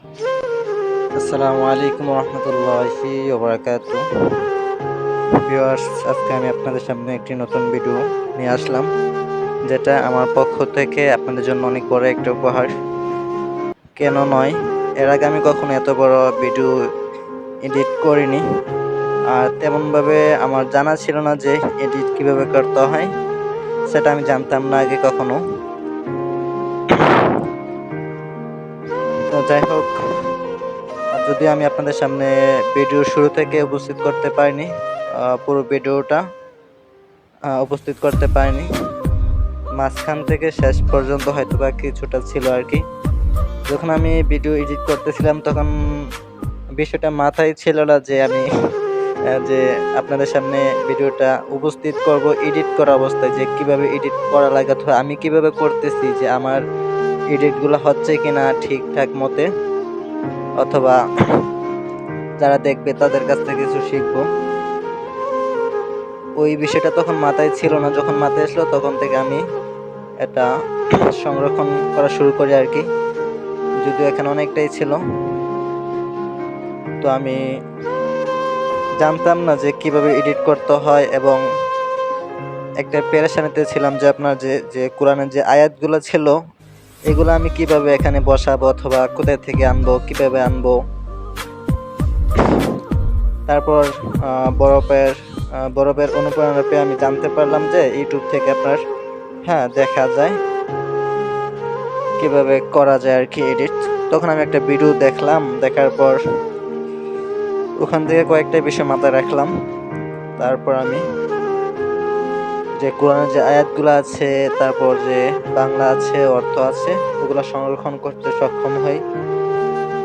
আসসালামু আলাইকুম রহমতুল্লাহি ওবরাকাত। আজকে আমি আপনাদের সামনে একটি নতুন ভিডিও নিয়ে আসলাম, যেটা আমার পক্ষ থেকে আপনাদের জন্য অনেক বড় একটা উপহার। কেন নয়, এর আগে আমি কখনো এত বড় ভিডিও এডিট করিনি। আর তেমনভাবে আমার জানা ছিল না যে এডিট কীভাবে করতে হয়, সেটা আমি জানতাম না আগে কখনো। যাই হোক যদি আমি আপনাদের সামনে ভিডিও শুরু থেকে উপস্থিত করতে পারিনি পুরো ভিডিওটা উপস্থিত করতে পারিনি, মাঝখান থেকে শেষ পর্যন্ত হয়তো বা কিছুটা ছিল আর কি। যখন আমি ভিডিও এডিট করতেছিলাম, তখন বিষয়টা মাথায় ছিল না যে আমি যে আপনাদের সামনে ভিডিওটা উপস্থিত করব, এডিট করা অবস্থায় যে কীভাবে এডিট করা লাগে আমি কীভাবে করতেছি যে আমার এডিটগুলো হচ্ছে কিনা ঠিকঠাক মতে, অথবা যারা দেখবে তাদের কাছ থেকে কিছু শিখব। ওই বিষয়টা তখন মাথায় ছিল না, যখন মাথায় আসলো তখন থেকে আমি এটা সংরক্ষণ করা শুরু করি আর কি। যদিও এখানে অনেকটাই ছিল। তো আমি জানতাম না যে কীভাবে এডিট করতে হয় এবং একটা পেরেশানিতে ছিলাম যে আপনার যে যে কোরআনের যে আয়াতগুলো ছিল এগুলো আমি কীভাবে এখানে বসাবো অথবা কোথায় থেকে আনব, কীভাবে আনব? তারপর বরফের বরফের অনুপ্রেরণা পেয়ে আমি জানতে পারলাম যে ইউটিউব থেকে আপনার হ্যাঁ দেখা যায়। কীভাবে করা যায় আর কি এডিট। তখন আমি একটা ভিডিও দেখলাম, দেখার পর ওখান থেকে কয়েকটা বিষয় মাথায় রাখলাম। তারপর আমি যে কোরআনের যে আয়াতগুলো আছে, তারপর যে বাংলা আছে, অর্থ আছে ওগুলো সংরক্ষণ করতে সক্ষম হই।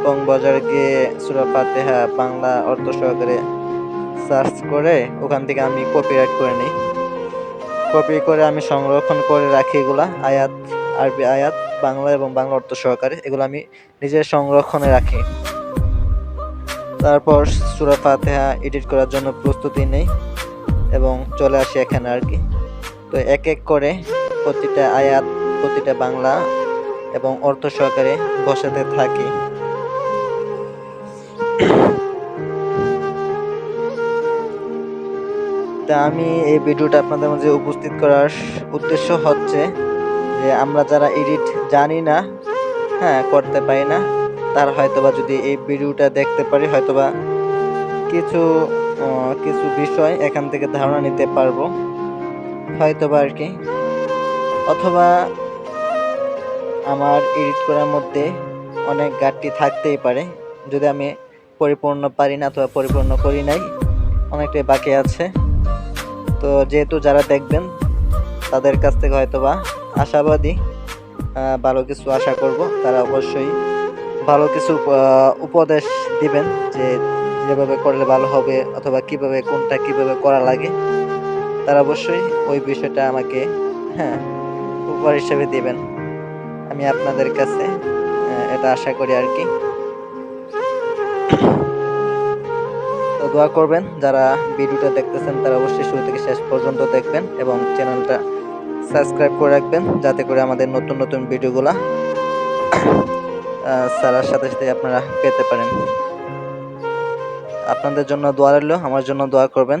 এবং বাজারে গিয়ে সুরা ফাতেহা বাংলা অর্থ সহকারে সার্চ করে, ওখান থেকে আমি কপিরাইট করে নিই। কপি করে আমি সংরক্ষণ করে রাখি এগুলা, আয়াত, আরবি আয়াত, বাংলা এবং বাংলা অর্থ সহকারে, এগুলো আমি নিজের সংরক্ষণে রাখি। তারপর সুরা ফাতেহা এডিট করার জন্য প্রস্তুতি নেই, এবং চলে আসি এখানে আর কি। তো এক এক করে প্রতিটা আয়াত, প্রতিটা বাংলা এবং অর্থ সহকারে বসাতে থাকি। তা আমি এই ভিডিওটা আপনাদের মাঝে উপস্থিত করার উদ্দেশ্য হচ্ছে যে আমরা যারা এডিট জানি না হ্যাঁ করতে পারি না, তার হয়তোবা যদি এই ভিডিওটা দেখতে পারি, হয়তোবা কিছু কিছু বিষয় এখান থেকে ধারণা নিতে পারব। হয়তোবা আর কি। অথবা আমার এডিট করার মধ্যে অনেক ঘাটতি থাকতেই পারে। যদি আমি পরিপূর্ণ পারি না অথবা পরিপূর্ণ করি নাই, অনেকটাই বাকি আছে। তো যেহেতু যারা দেখবেন, তাদের কাছ থেকে হয়তো বা আশাবাদী ভালো কিছু আশা করব। তারা অবশ্যই ভালো কিছু উপদেশ দিবেন যে যেভাবে করলে ভালো হবে অথবা কীভাবে কোনটা কীভাবে করা লাগে। তারা অবশ্যই ওই বিষয়টা আমাকে হ্যাঁ উপহার হিসেবে দিবেন। আমি আপনাদের কাছে এটা আশা করি আর কি। তো দোয়া করবেন, যারা ভিডিওটা দেখতেছেন, তারা অবশ্যই শুরু থেকে শেষ পর্যন্ত দেখবেন এবং চ্যানেলটা সাবস্ক্রাইব করে রাখবেন, যাতে করে আমাদের নতুন নতুন ভিডিওগুলা ছাড়ার সাথে সাথে আপনারা পেতে পারেন। আপনাদের জন্য দোয়া রইল, আমার জন্য দোয়া করবেন।